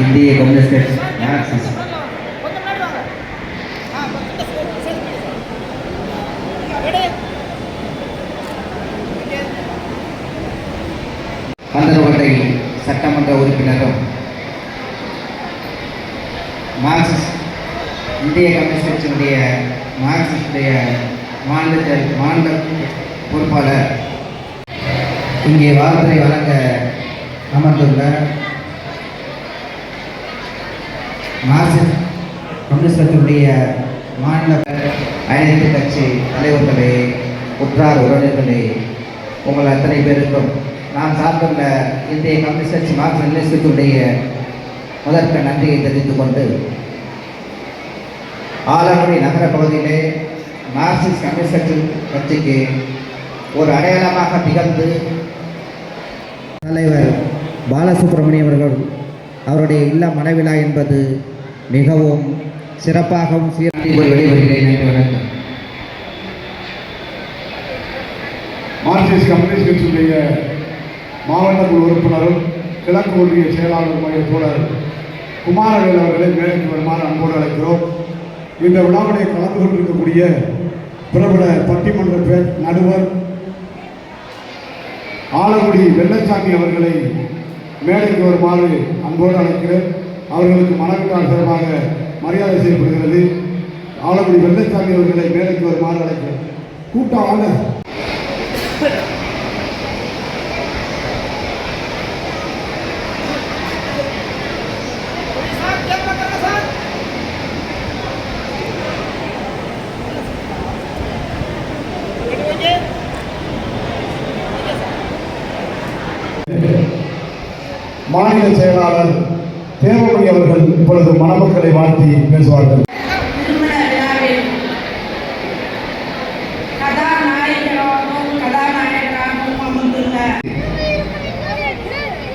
இந்திய கம்யூனிஸ்ட் கட்சி. மார்க்சிஸ்ட் பந்தரகோட்டை சட்டமன்ற உறுப்பினரும் மார்க்சிஸ்ட் இந்திய கம்யூனிஸ்ட் கட்சியினுடைய மார்க்சிஸ்டுடைய மாநில மாநில பொறுப்பாளர் இங்கே வாழ்த்துறை வழங்க அமர்ந்துள்ள மார்க்சிஸ்ட் கம்யூனிஸ்ட் மாநில அனைத்து கட்சி தலைவர்களே உற்றார் உறவினர்களே உங்கள் அத்தனை பேருக்கும் நான் சார்ந்துள்ள இந்திய கம்யூனிஸ்ட் கட்சி மார்க்சிஸ்ட் நிலையத்துடைய முதற்க நன்றியை தெரிவித்துக் கொண்டு ஆலங்குடி நகர பகுதியிலே மார்க்சிஸ்ட் கம்யூனிஸ்ட் கட்சி கட்சிக்கு ஒரு அடையாளமாக திகழ்ந்து தலைவர் பாலசுப்ரமணியம் அவர்கள் அவருடைய இல்ல மனவிழா என்பது மிகவும் சிறப்பாகவும் மார்க்சிஸ்ட் கம்யூனிஸ்ட் கட்சியுடைய மாவட்ட குழு உறுப்பினரும் கிழக்கு ஒன்றிய செயலாளருമായ தோழர் குமாரவேல் அவர்களை மேடைக்கு வருமாறு அன்போடு அழைக்கிறோம். இந்த விழாவிலே கலந்து கொண்டிருக்கக்கூடிய பிரபல பட்டிமன்ற பேர் நடுவர் ஆலங்குடி வெள்ளச்சாமி அவர்களை மேடைக்கு வருமாறு அன்போடு அழைக்கிறேன். அவர்களுக்கு மனக்கால் சிறப்பாக மரியாதை செய்யப்படுகிறது. ஆலங்குடி வெள்ளச்சாமி அவர்களை மேடைக்கு வருமாறு அழைக்கிறேன். கூட்டம் வாங்க மாநில செயலாளர் தேவமணி அவர்கள் இப்பொழுது மணமக்களை வாழ்த்தி பேசுவார்கள்.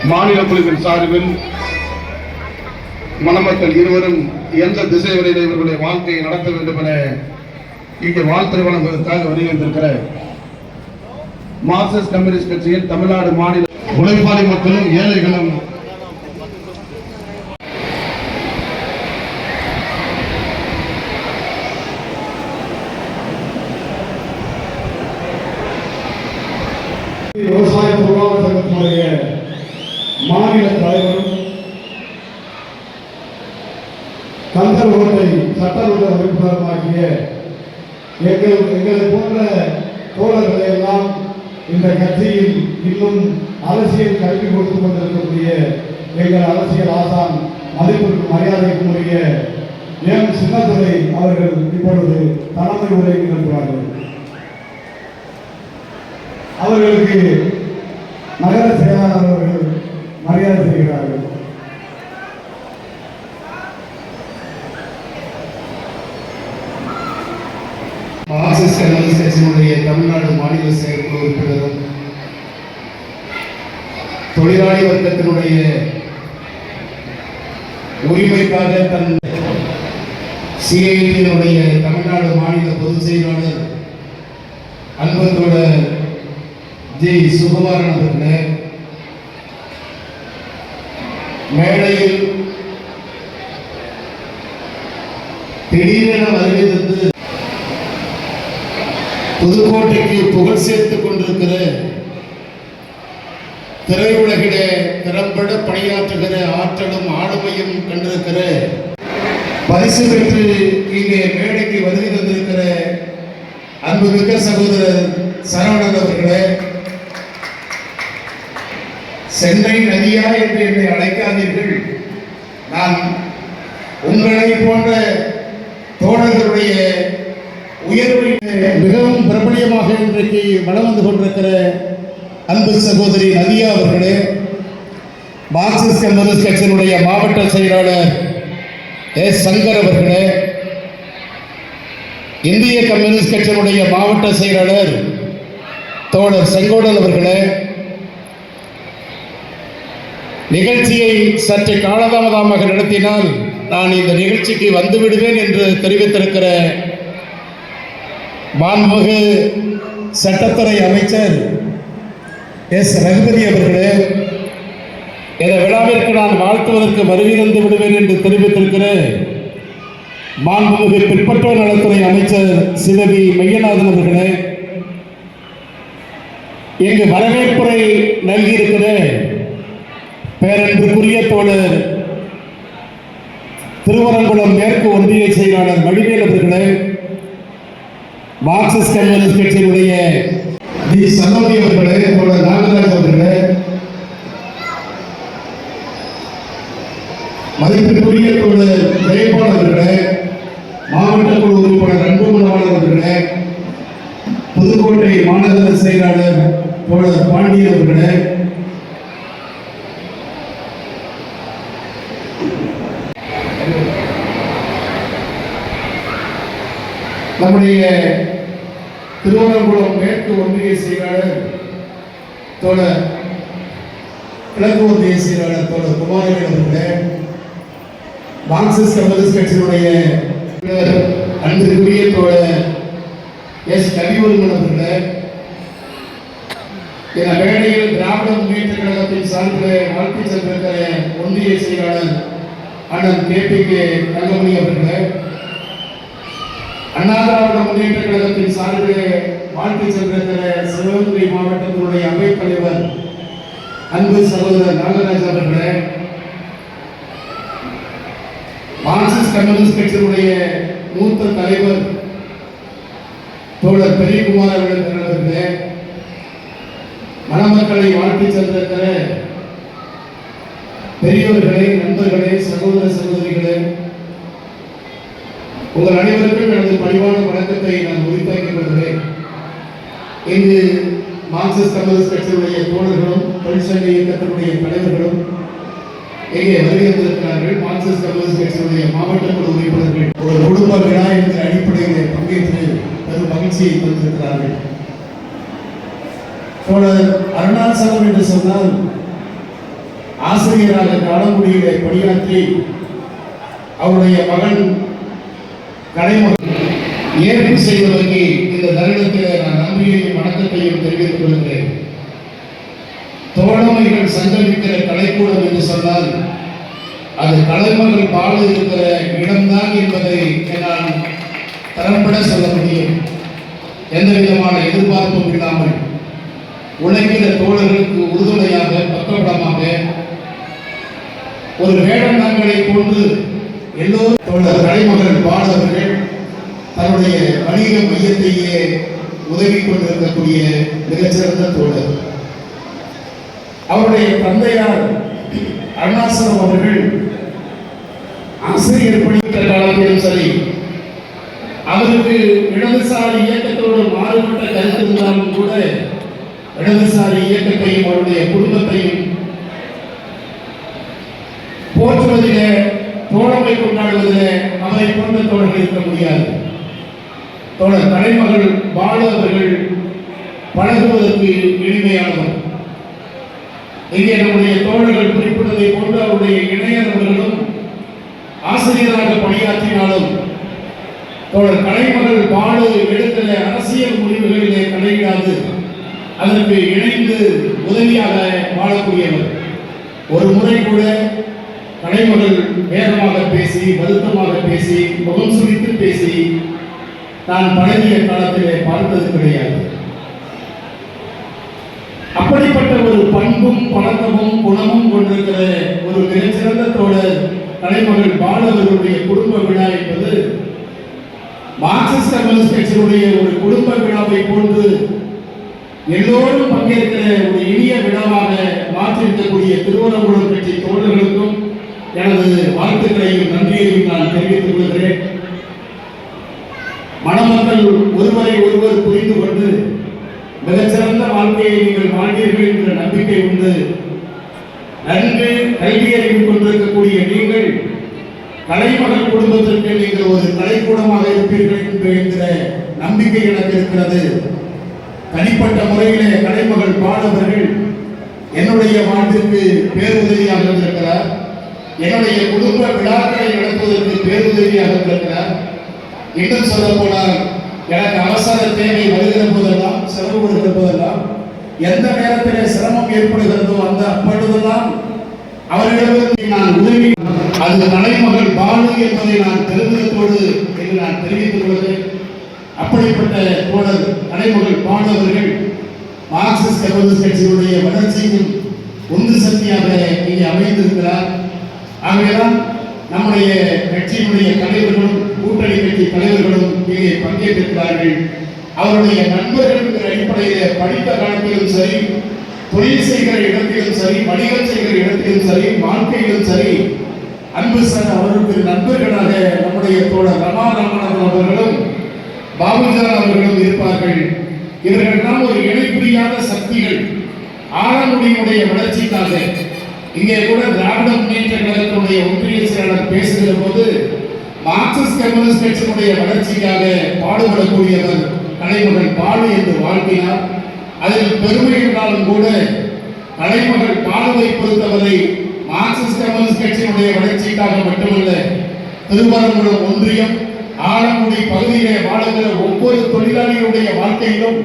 மாநில குழுவின் சார்பில் மணமக்கள் இருவரும் எந்த திசை வரையில இவர்களுடைய வாழ்க்கையை நடத்த வேண்டும் என இங்கே வாழ்த்து வழங்குவதற்காக வருகின்றிருக்கிற மார்க்சிஸ்ட் கம்யூனிஸ்ட் கட்சியின் தமிழ்நாடு மாநில உழைப்பாளி மக்களும் ஏழைகளும் விவசாய பொருளாதார சங்கத்தினுடைய மாநில தலைவரும் கந்தர்கோட்டை சட்டமன்ற உறுப்பினருமாகிய எங்கள் எங்களை போன்ற தோழர்களை எல்லாம் இந்த கட்சியில் இன்னும் அரசியல் கல்வி கொடுத்து கொண்டிருக்கக்கூடிய எங்கள் அரசியல் ஆசான் மதிப்பிற்கு மரியாதைக்குரிய எம் சின்னத்துறை அவர்கள் இப்பொழுது தலைமை உரை நிகழ்த்துவார்கள் அவர்களுக்கு நகர செயலாளர் அவர்கள் மரியாதை செய்கிறார்கள். மார்க்சிஸ்ட் கம்யூனிஸ்ட் கட்சியினுடைய தமிழ்நாடு மாநில செயற்குழு உறுப்பினரும் தொழிலாளி வர்க்கத்தினுடைய உரிமைக்காக தன் சிஐடியினுடைய தமிழ்நாடு மாநில பொதுச் செயலாளர் அன்பத்தோட ஜி சுகுமாரன் அவர்களே. மேடையில் திடீரென வருகை தந்து புதுக்கோட்டைக்கு புகழ் சேர்த்துக் கொண்டிருக்கிற திரையுலகிலே திறம்பட பணியாற்றுகிற ஆற்றலும் ஆளுமையும் கண்டிருக்கிற பரிசு பெற்று இங்கே மேடைக்கு வருகை தந்திருக்கிற அன்புமிக்க சகோதரர் சரவணன் அவர்களே. சென்னை நதியா என்று என்னை அழைக்காதீர்கள். நான் உங்களை போன்ற தோழர்களுடைய உயர்வு மிகவும் பிரபலியமாக இன்றைக்கு வளம் வந்து கொண்டிருக்கிற அன்பு சகோதரி நதியா அவர்களே மார்க்சிஸ்ட் கம்யூனிஸ்ட் கட்சியினுடைய மாவட்ட செயலாளர் எஸ் சங்கர் அவர்களே இந்திய கம்யூனிஸ்ட் கட்சியினுடைய மாவட்ட செயலாளர் தோழர் செங்கோடல் அவர்களே நிகழ்ச்சியை சற்று காலதாமதமாக நடத்தினால் நான் இந்த நிகழ்ச்சிக்கு வந்து விடுவேன் என்று தெரிவித்திருக்கிற மாண்புமிகு சட்டத்துறை அமைச்சர் எஸ். ரகுபதி அவர்களே இந்த விழாவிற்கு நான் வாழ்த்துவதற்கு வருகை தந்து விடுவேன் என்று தெரிவித்திருக்கிறேன் மாண்புமிகு பிற்பற்றோர் நலத்துறை அமைச்சர் சிவவி மையநாதன் அவர்களே இங்கு வரவேற்புரை நல்கியிருக்கிற பேரன்புக்குரிய தோழர் திருவரங்குளம் மேற்கு ஒன்றிய செயலாளர் வடிவேல் அவர்களே மார்க்சிஸ்ட் கம்யூனிஸ்ட் கட்சியினுடைய தி சன்னோதி அவர்களே தோழர் நாகராஜ் அவர்களே மதிப்பிற்குரிய தோழர் ஜெயபால் அவர்களே மாவட்ட குழு உறுப்பினர் அன்புமலவாளர் அவர்களே புதுக்கோட்டை மாநகர செயலாளர் தோழர் பாண்டியன் அவர்களே நம்முடைய திருவனங்குளம் மேற்கு ஒன்றிய செயலாளர் தோழர் கிழக்கு ஒன்றிய செயலாளர் தோழர் குமாரவேல் அவர்களே மார்க்சிஸ்ட் கம்யூனிஸ்ட் கட்சியினுடைய அன்பிற்குரிய தோழர் எஸ். கவிவர்மன் அவர்களே இந்த மேடையில் திராவிட முன்னேற்ற கழகத்தின் சார்பில் வாழ்த்து சென்றிருக்கிற ஒன்றிய செயலாளர் அண்ணன் கே. பி. கே. தங்கமணி அவர்களே அண்ணா முன்னேற்ற கழகத்தின் சார்பிலே வாழ்த்து சென்றிருக்கிற சிவகங்கை மாவட்டத்தினுடைய அவைத் தலைவர் அன்பு சகோதரர் நாகராஜ் அவர்களே மார்க்சிஸ்ட் கம்யூனிஸ்ட் கட்சியினுடைய மூத்த தலைவர் தோழர் பெரியகுமார் அவர்களே மணமக்களை வாழ்த்தி சென்றிருக்கிற பெரியவர்களே நண்பர்களே சகோதர சகோதரிகளே உங்கள் அனைவருக்கும் எனது பணிவான வணக்கத்தை நான் உரித்தாக்கிக் கொள்கிறேன் இங்கு மார்க்சிஸ்ட் கம்யூனிஸ்ட் கட்சியுடைய தோழர்களும் தொழிற்சங்க இயக்கத்தினுடைய தலைவர்களும் இங்கே வருகின்றிருக்கிறார்கள். மார்க்சிஸ்ட் கம்யூனிஸ்ட் கட்சியுடைய மாவட்ட குழு உறுப்பினர்கள். ஒரு குடும்ப விழா என்ற அடிப்படையில் பங்கேற்று பெரும் மகிழ்ச்சியை தந்திருக்கிறார்கள். தோழர் அருணாச்சலம் என்று சொன்னால் ஆசிரியராக காலங்குடியிலே பணியாற்றி அவருடைய மகன் கலைமகன் ஏற்பு செய்வதற்கு இந்த தருணத்தில் நான் நன்றியையும் வணக்கத்தையும் தெரிவித்துக் கொள்கிறேன். தோழமைகள் சங்கமிக்கிற கலைக்கூடம் என்று சொன்னால் அது கலைமகள் பாட இருக்கிற இடம்தான் என்பதை என்னால் திறம்பட சொல்ல முடியும். எந்த விதமான எதிர்பார்ப்பும் இல்லாமல் உழைக்கிற தோழர்களுக்கு உறுதுணையாக பக்கபலமாக ஒரு வேடந்தாங்களை கொண்டு எல்லோரும் தோழர் கலைமகள் பாடவர்கள் தன்னுடைய வணிக மையத்தையே உதவி கொண்டிருக்கக்கூடிய மிகச்சிறந்த தோழர். அவருடைய தந்தையார் அருணாசலம் அவர்கள் ஆசிரியர் படித்த காலத்திலும் சரி அவருக்கு இடதுசாரி இயக்கத்தோடு மாறுபட்ட கருத்து இருந்தாலும் கூட இடதுசாரி இயக்கத்தையும் அவருடைய குடும்பத்தையும் போற்றுவதிலே தோழமை கொண்டாடுவதிலே அவரை போன்ற தோழர்கள் இருக்க முடியாது. தோழர் தலைமகள் பாலு அவர்கள் பழகுவதற்கு எளிமையானவர் இங்கே நம்முடைய தோழர்கள் குறிப்பிட்டதை போன்று அவருடைய இணையவர்களும் ஆசிரியராக பணியாற்றினாலும் தோழர் கலைமகள் பாடு எடுக்கிற அரசியல் முடிவுகளிலே தலையிடாது. அதற்கு இணைந்து உதவியாக வாழக்கூடியவர். ஒரு முறை கூட கலைமகள் வேகமாக பேசி வருத்தமாக பேசி முகம் சுழித்து பேசி நான் பழகிய காலத்திலே பார்த்தது கிடையாது. அப்படிப்பட்ட ஒரு பண்பும் பழக்கமும் குணமும் கொண்டிருக்கிற ஒரு மிகச்சிறந்த தோழர் தலைமகள் பாலவர்களுடைய குடும்ப விழா என்பது மார்க்சிஸ்ட் கம்யூனிஸ்ட் கட்சியினுடைய ஒரு குடும்ப விழாவை போன்று எல்லோரும் பங்கேற்கிற ஒரு இனிய விழாவாக மாற்றிருக்கக்கூடிய திருவனந்தபுரம் கட்சி தோழர்களுக்கும் எனது வாழ்த்துக்களையும் நன்றியையும் நான் தெரிவித்துக் கொள்கிறேன். மணமக்கள் ஒருவரை ஒருவர் புரிந்து கொண்டு மிகச்சிறந்த வாழ்க்கையை நீங்கள் வாழ்ந்தீர்கள் என்ற நம்பிக்கை உண்டு. நன்கு கல்வி அறிவு கொண்டிருக்கக்கூடிய நீங்கள் கலைமகள் குடும்பத்திற்கு நீங்கள் ஒரு கலைக்கூடமாக இருப்பீர்கள் என்று என்கிற நம்பிக்கை எனக்கு இருக்கிறது. தனிப்பட்ட முறையிலே கலைமகள் பாடவர்கள் என்னுடைய வாழ்விற்கு பேருதவியாக இருந்திருக்கிறார். என்னுடைய குடும்ப விழாக்களை நடத்துவதற்கு பேருதவியாக இருந்திருக்கிறார் இன்னும் சொல்ல போனால் எனக்கு அவசர தேவை வருகிற போதெல்லாம் செலவு கொடுக்கிற போதெல்லாம் எந்த நேரத்திலே சிரமம் ஏற்படுகிறதோ அந்த அப்பொழுதெல்லாம் அவர்களிடமிருந்து நான் உதவி. அது தலைமகள் பாலு என்பதை நான் பெருமிதத்தோடு என்று நான் தெரிவித்துக் கொள்கிறேன். அப்படிப்பட்ட தோழர் தலைமகள் பாலு அவர்கள் மார்க்சிஸ்ட் கம்யூனிஸ்ட் கட்சியுடைய வளர்ச்சியின் உந்து சக்தியாக இங்கே அமைந்திருக்கிறார். ஆகவேதான் நம்முடைய கட்சியினுடைய தலைவர்களும் கூட்டணி கட்சி தலைவர்களும் இங்கே பங்கேற்றிருக்கிறார்கள். அவருடைய நண்பர்கள் என்கிற அடிப்படையிலே படித்த காலத்திலும் சரி தொழில் செய்கிற இடத்திலும் சரி வணிகம் செய்கிற இடத்திலும் சரி வாழ்க்கையிலும் சரி அன்பு சார் அவர்களுக்கு நண்பர்களாக நம்முடைய தோழர் ரமா அவர்களும் பாபுஜான் அவர்களும் இருப்பார்கள். இவர்கள்தான் ஒரு இணைப்புரியாத சக்திகள். ஆழமுடியினுடைய வளர்ச்சிக்காக இங்கே கூட திராவிட முன்னேற்ற கழகத்தினுடைய ஒன்றிய செயலாளர் பேசுகிற போது மார்க்சிஸ்ட் கம்யூனிஸ்ட் கட்சியினுடைய வளர்ச்சிக்காக பாடுபடக்கூடியவர் தலைமகள் பாலு என்று வாழ்த்தினார். அதில் பெருமை என்றாலும் கூட தலைமகள் பாலுவை பொறுத்தவரை மார்க்சிஸ்ட் கம்யூனிஸ்ட் கட்சியினுடைய வளர்ச்சிக்காக மட்டுமல்ல திருவரங்குளம் ஒன்றியம் ஆலங்குடி பகுதியிலே வாழ்கிற ஒவ்வொரு தொழிலாளிகளுடைய வாழ்க்கையிலும்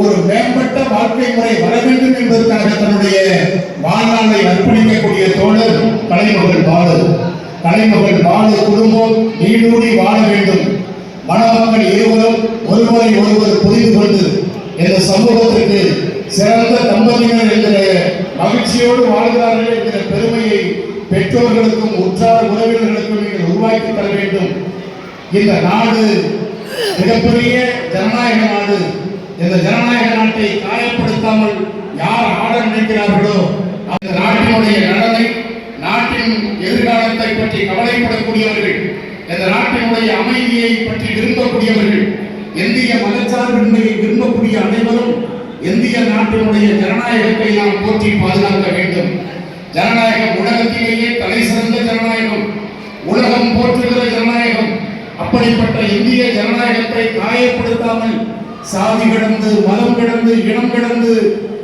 ஒரு மேம்பட்ட வாழ்க்கை முறை வர வேண்டும் என்பதற்காக தன்னுடைய வாழ்நாளை அர்ப்பணி தலைமகள் கலைமகள் தலைமகள் கலைமகள் குடும்பம் நீடூடி வாழ வேண்டும். மணமக்கள் இருவரும் ஒருவரை ஒருவர் புரிந்து கொண்டு இந்த சமூகத்திற்கு சிறந்த தம்பதியினர் என்கிற மகிழ்ச்சியோடு வாழ்கிறார்கள் என்கிற பெருமையை பெற்றோர்களுக்கும் உற்றார் உறவினர்களுக்கும் நீங்கள் உருவாக்கி தர வேண்டும். இந்த நாடு மிகப்பெரிய ஜனநாயக நாடு. இந்த ஜனநாயக நாட்டை காயப்படுத்தாமல் யார் ஆட நினைக்கிறார்களோ அந்த நாட்டினுடைய நலனை நாட்டின் எதிர்காலத்தை பற்றி கவலைப்படக்கூடியவர்கள் இந்த நாட்டினுடைய அமைதியை பற்றி விரும்பக்கூடியவர்கள் இந்திய மதச்சார்பின்மையை விரும்பக்கூடிய அனைவரும் இந்திய நாட்டினுடைய ஜனநாயகத்தை நாம் போற்றி பாதுகாக்க வேண்டும். ஜனநாயகம் உலகத்திலேயே தலை சிறந்த ஜனநாயகம் உலகம் போற்றுகிற ஜனநாயகம். அப்படிப்பட்ட இந்திய ஜனநாயகத்தை காயப்படுத்தாமல் சாதி கிடந்து மதம் கிடந்து இனம் கிடந்து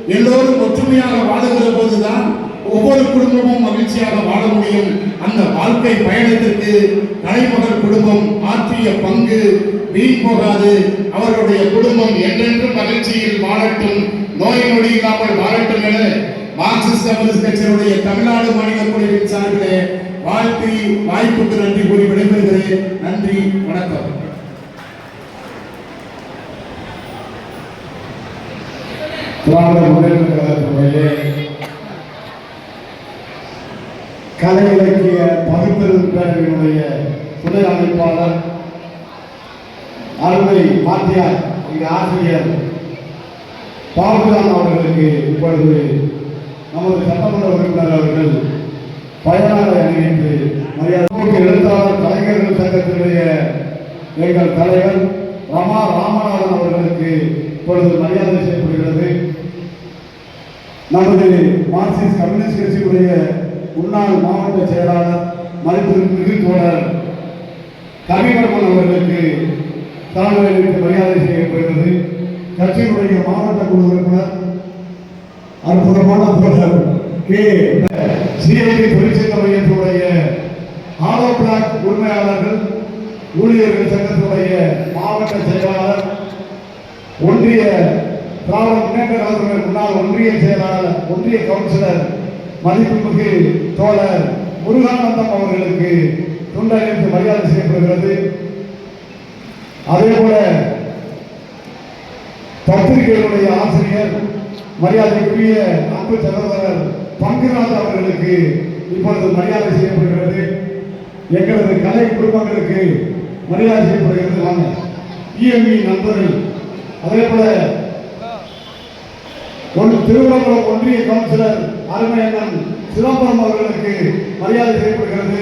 எல்லோரும் ஒற்றுமையாக வாழுகிற போதுதான் ஒவ்வொரு குடும்பமும் மகிழ்ச்சியாக வாழ முடியும். அந்த வாழ்க்கை பயணத்திற்கு தலைமகர் குடும்பம் ஆற்றிய பங்கு வீண் போகாது. அவர்களுடைய குடும்பம் என்றென்றும் மகிழ்ச்சியில் வாழட்டும். நோய் நொடி இல்லாமல் வாழட்டும் என மார்க்சிஸ்ட் கம்யூனிஸ்ட் கட்சியினுடைய தமிழ்நாடு மாநில குழுவின் சார்பிலே வாழ்த்தி வாய்ப்புக்கு நன்றி கூறி விடைபெறுகிறேன். நன்றி வணக்கம். திராவிட முன்னேற்ற கழகத்தினுடைய கலை இலக்கிய பகுத்தறிவு பேரவையினுடைய துணை அமைப்பாளர் அருமை மாத்தியார் இங்கு ஆசிரியர் பாபுராம் அவர்களுக்கு இப்பொழுது நமது சட்டமன்ற உறுப்பினர் அவர்கள் பயனாளை அணிவித்து மரியாதை எழுத்தாளர் கலைஞர்கள் சங்கத்தினுடைய எங்கள் தலைவர் ரமா ராமநாதன் அவர்களுக்கு இப்பொழுது மரியாதை செய்யப்படுகிறது. நமது மார்க்சிஸ்ட் கம்யூனிஸ்ட் கட்சியுடைய முன்னாள் மாவட்ட செயலாளர் மதிப்பிற்கு தோழர் கவிவர்மன் அவர்களுக்கு தலைமையிற்கு மரியாதை செய்யப்படுகிறது. கட்சியினுடைய மாவட்ட குழு உறுப்பினர் அற்புதமான தோழர் கே. சிஐடி தொழிற்சங்க மையத்துடைய ஆலோ பிளாக் உரிமையாளர்கள் ஊழியர்கள் சங்கத்துடைய மாவட்ட செயலாளர் ஒன்றிய திராவிட முன்னேற்ற கழகத்தினுடைய முன்னாள் ஒன்றிய செயலாளர் ஒன்றிய கவுன்சிலர் மதிப்புமிகு தோழர் முருகானந்தம் அவர்களுக்கு துண்டறிந்து மரியாதை செய்யப்படுகிறது. அதே போல பத்திரிகைகளுடைய ஆசிரியர் மரியாதைக்குரிய அன்பு சகோதரர் பங்குநாத் அவர்களுக்கு இப்பொழுது மரியாதை செய்யப்படுகிறது. எங்களது கலை குடும்பங்களுக்கு மரியாதை செய்யப்படுகிறது வாங்க இஎம்இ நண்பர்கள். அதே போல ஒன்று திருவண்ணாமலை ஒன்றிய கவுன்சிலர் அருமையண்ணன் சிதம்பரம் அவர்களுக்கு மரியாதை செய்யப்படுகிறது.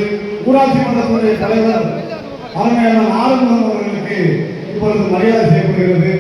ஊராட்சி மன்றத்துடைய தலைவர் அருமையண்ணன் ஆறுமுகம் அவர்களுக்கு இப்பொழுது மரியாதை செய்யப்படுகிறது.